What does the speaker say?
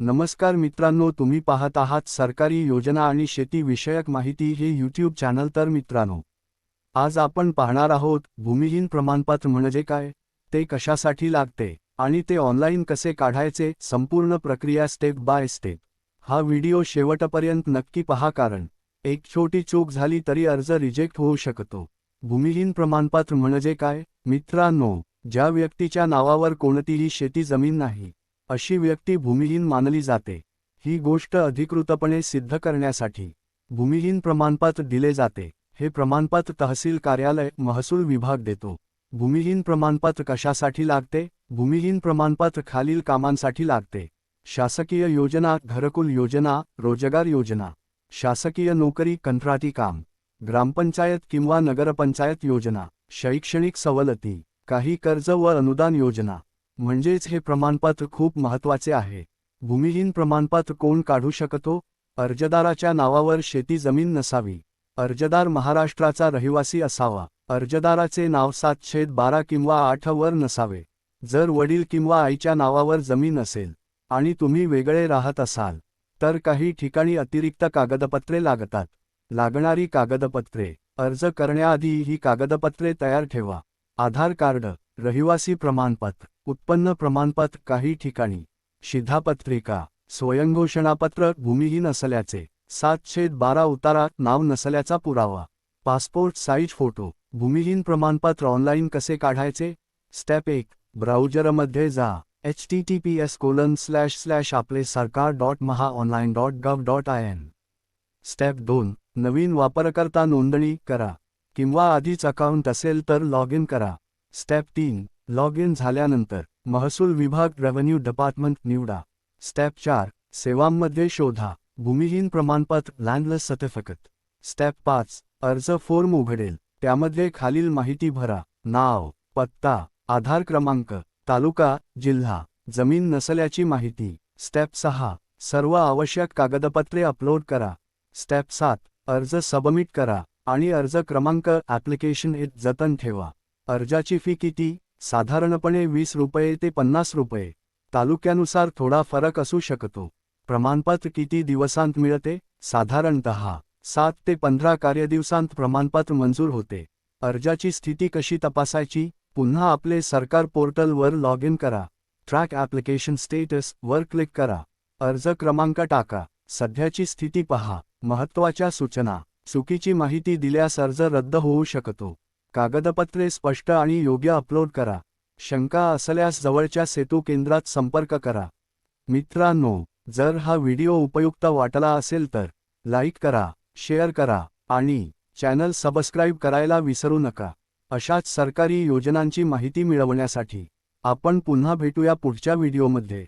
नमस्कार मित्रांनो तुम्ही पाहत आहात सरकारी योजना आणि शेती विषयक माहिती हे यूट्यूब चॅनल तर मित्रांनो आज आपण पाहणार आहोत भूमिहीन प्रमाणपत्र म्हणजे काय ते कशासाठी लागते आणि ते ऑनलाईन कसे काढायचे संपूर्ण प्रक्रिया स्टेप बाय स्टेप हा व्हिडिओ शेवटपर्यंत नक्की पहा कारण एक छोटी चूक झाली तरी अर्ज रिजेक्ट होऊ शकतो. भूमिहीन प्रमाणपत्र म्हणजे काय मित्रांनो ज्या व्यक्तीच्या नावावर कोणतीही शेती जमीन नाही अशी व्यक्ती भूमिहीन मानली जाते. ही गोष्ट अधिकृतपणे सिद्ध करण्यासाठी. भूमिहीन प्रमाणपत्र दिले जाते. हे प्रमाणपत्र तहसील कार्यालय महसूल विभाग देतो. भूमिहीन प्रमाणपत्र कशासाठी लागते? भूमिहीन प्रमाणपत्र खालील कामांसाठी लागते. शासकीय योजना घरकुल योजना रोजगार योजना. शासकीय नोकरी कंत्राटी काम. ग्रामपंचायत किंवा नगरपंचायत योजना. शैक्षणिक सवलती. काही कर्ज व अनुदान योजना. म्हणजेच हे प्रमाणपत्र खूप महत्त्वाचे आहे. भूमिहीन प्रमाणपत्र कोण काढू शकतो? अर्जदाराच्या नावावर शेती जमीन नसावी. अर्जदार महाराष्ट्राचा रहिवासी असावा. अर्जदाराचे नाव सात छेद बारा किंवा आठ वर नसावे. जर वडील किंवा आईच्या नावावर जमीन असेल आणि तुम्ही वेगळे राहत असाल तर काही ठिकाणी अतिरिक्त कागदपत्रे लागतात. लागणारी कागदपत्रे. अर्ज करण्याआधी ही कागदपत्रे तयार ठेवा. आधार कार्ड. रहिवासी प्रमाणपत्र उत्पन्न प्रमाणपत्र काही ठिकाणी शिधापत्रिका स्वयंघोषणापत्र भूमिहीन असल्याचे सात छेद बारा उतारा नाव नसल्याचा पुरावा पासपोर्ट साईज फोटो भूमिहीन प्रमाणपत्र ऑनलाईन कसे काढायचे? स्टेप एक ब्राउजरमध्ये जा H T T P S colon slash slash Aaple Sarkar dot Maha online dot gov dot I N step दोन नवीन वापरकर्ता नोंदणी करा किंवा आधीच अकाउंट असेल तर लॉग इन करा. स्टेप तीन लॉग इन झाल्यानंतर महसूल विभाग रेव्हेन्यू डिपार्टमेंट निवडा. स्टेप चार सेवांमध्ये शोधा. भूमिहीन प्रमाणपत्र लँडलेस सर्टिफिकेट स्टेप पाच अर्ज फॉर्म उघडेल. त्यामध्ये खालील माहिती भरा. नाव पत्ता आधार क्रमांक तालुका जिल्हा जमीन नसल्याची माहिती. स्टेप सहा सर्व आवश्यक कागदपत्रे अपलोड करा. स्टेप सात अर्ज सबमिट करा आणि अर्ज क्रमांक ॲप्लिकेशन इथ जतन ठेवा. अर्जाची फी किती? साधारणपणे वीस रुपये ते पन्नास रुपये. तालुक्यानुसार थोडा फरक असू शकतो. प्रमाणपत्र किती दिवसांत मिळते? साधारणत सात ते पंधरा कार्यदिवसांत प्रमाणपत्र मंजूर होते. अर्जाची स्थिती कशी तपासायची? पुन्हा आपले सरकार पोर्टलवर लॉग इन करा. ट्रॅक ॲप्लिकेशन स्टेटस वर क्लिक करा. अर्ज क्रमांक टाका. सध्याची स्थिती पहा. महत्त्वाच्या सूचना. चुकीची माहिती दिल्यास अर्ज रद्द होऊ शकतो. कागदपत्रे स्पष्ट आणि योग्य अपलोड करा. शंका असल्यास जवळच्या सेतू केंद्रात संपर्क करा. मित्रांनो जर हा व्हिडिओ उपयुक्त वाटला असेल तर लाईक करा शेअर करा आणि चॅनल सबस्क्राईब करायला विसरू नका. अशाच सरकारी योजनांची माहिती मिळवण्यासाठी आपण पुन्हा भेटूया पुढच्या व्हिडिओमध्ये.